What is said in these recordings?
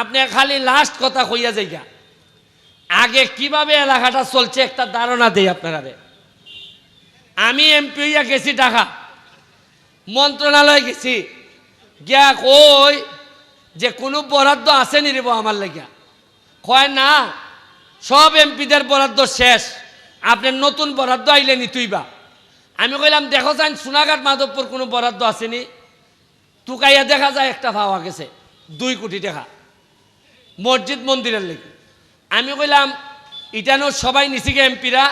আপনি খালি লাস্ট কথা কইয়া যাইগা। আগে কীভাবে এলাকাটা চলছে একটা ধারণা দেই আপনারা আমি এমপি হইয়া গেছি ঢাকা, মন্ত্রণালয়ে গেছি। গিয়া কই যে কোনো বরাদ্দ আছে নি রেব আমার লাগিয়া কয় না, সব এমপিদের বরাদ্দ শেষ। আপনার নতুন বরাদ্দ আইলে নি তুইবা আমি কইলাম, দেখো যান, সোনাঘাট মাধবপুর কোনো বরাদ্দ আসেনি টুকাইয়া দেখা যায় একটা পাওয়া গেছে দুই কোটি টাকা। মসজিদ মন্দিরের লেগে। আমি কইলাম, ইটানো সবাই নিছিগে এমপিরা?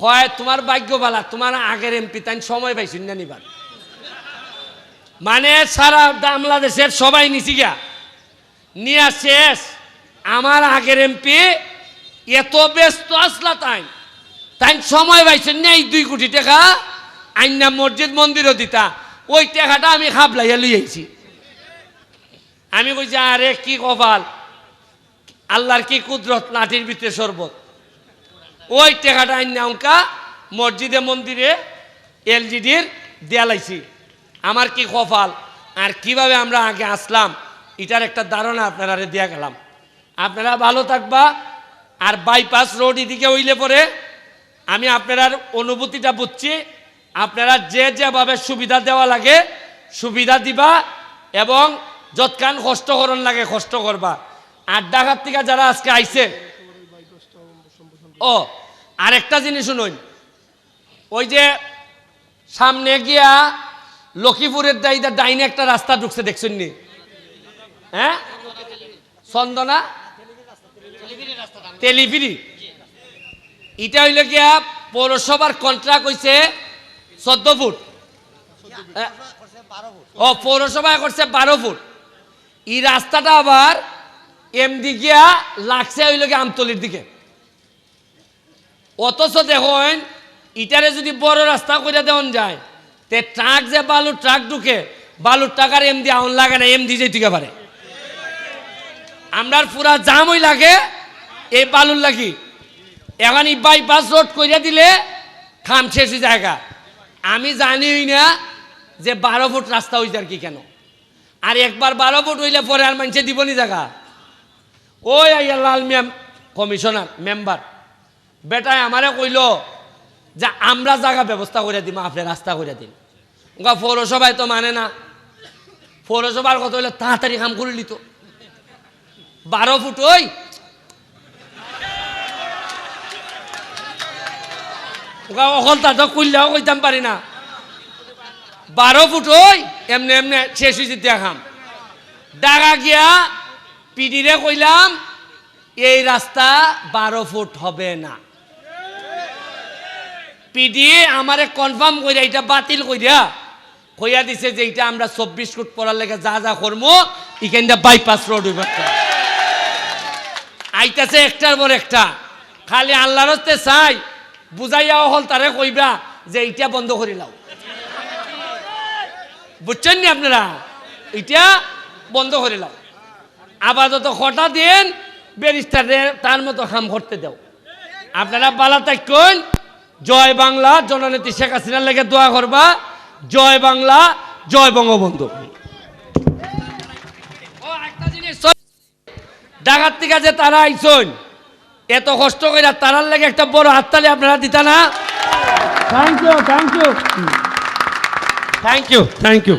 কয়, তোমার ভাগ্য বালা তোমার আগের এমপি তাই সময় পাইছেন না নিবার মানে সারা বাংলাদেশের সবাই গা নিয়া শেষ, আমার আগের এমপি এত ব্যস্ত আসলা তাই তাই সময় পাইছেন না এই দুই কোটি টাকা, আইনা মসজিদ মন্দিরও দিতা, ওই টাকাটা আমি খাবলাইয়া লই আইছি আমি কইছি, আরে, কি কপাল? আল্লাহর কি কুদরত? লাঠির ভিতরে শরবত। ওই টাকাটা অঙ্কা মসজিদে, মন্দিরে এলজিডির দেয়ালাইছি। আমার কি কপাল? আর কীভাবে আমরা আগে আসলাম? এটার একটা ধারণা আপনারা দিয়া গেলাম। আপনারা ভালো থাকবা, আর বাইপাস রোড এদিকে হইলে পরে আমি আপনার অনুভূতিটা বুঝছি। আপনারা যে যেভাবে সুবিধা দেওয়া লাগে, সুবিধা দিবা এবং যৎকান কষ্ট করন লাগে কষ্ট করবা। আর ডাকাত থেকে যারা আজকে আইছে, ও, আরেকটা জিনিস শুনুন। ওই যে সামনে গিয়া লক্ষ্মীপুরের দাইদা ডাইনে একটা রাস্তা ঢুকছে, দেখছেন নি? হ্যাঁ? চন্দনা? তেলিফিরি এটা হইল গিয়া পৌরসভার কন্ট্রাক্ট হইছে চোদ্দ ফুট। হ্যাঁ। ও, পৌরসভায় করছে বারো ফুট। এই রাস্তাটা আবার এমদি গিয়া লাগছে হইল গিয়া আমতলির দিকে। অথচ দেখুন ইটারে যদি বড় রাস্তা করে দেওয়ান যায়, তে ট্রাক যে বালুর ট্রাক ঢুকে বালুর টাকার এমদি আউন লাগে না এমদি যেতে পারে। আমরার পুরা জামই লাগে এই বালুর লাগি। এখন এই বাইপাস রোড কইরা দিলে খাম শেষ জায়গা। আমি জানিই না যে বারো ফুট রাস্তা হয়েছে আর কি কেন। আর একবার বারো ফুট হইলে পরে আর মানুষে দিবনি জায়গা। ওই আইয়া লাল ম্যাম কমিশনার, মেম্বার। বেটায় আমারে কইল যে আমরা জায়গা ব্যবস্থা করে দিম, আপনি রাস্তা করে দিন। ওগা পৌরসভায় তো মানে না। পৌরসভার কথা হইলে তাড়াতাড়ি কাম করে নিত। বারো ফুট ওই। ওগা অকল তাতো কইলেও কইতাম পারি না। বারো ফুট ওই, এমনি এমনি শেষ হয়েছে দেখাম ডাকা গিয়া পিডিরে কইলাম, এই রাস্তা বারো ফুট হবে না। পিডি আমারে কনফার্ম কইরা, এটা বাতিল কইরা কইয়া দিছে যে এটা আমরা চব্বিশ ফুট পড়ার লেগে যা যা করব এখানটা বাইপাস রোড হইব। আইতাছে একটার পর একটা। খালি আল্লাহর হস্তে চাই, বুঝাইয়া হল তারে কইবা যে এইটা বন্ধ করে লাও বুঝছেন নি আপনারা? এটা বন্ধ করে লাও আপাতত খটা দিন ব্যারিস্টারে তার মতো কাম করতে দাও। আপনারা বালা থাকুন জয় বাংলা জননেত্রী শেখ হাসিনার লেগে দোয়া করবা জয় বাংলা জয় বঙ্গবন্ধু। ডাকাত থেকে যে তারা আইসন এত কষ্ট করে তারার লেগে একটা বড় হাততালি আপনারা দিতা না? Thank you thank you thank you thank you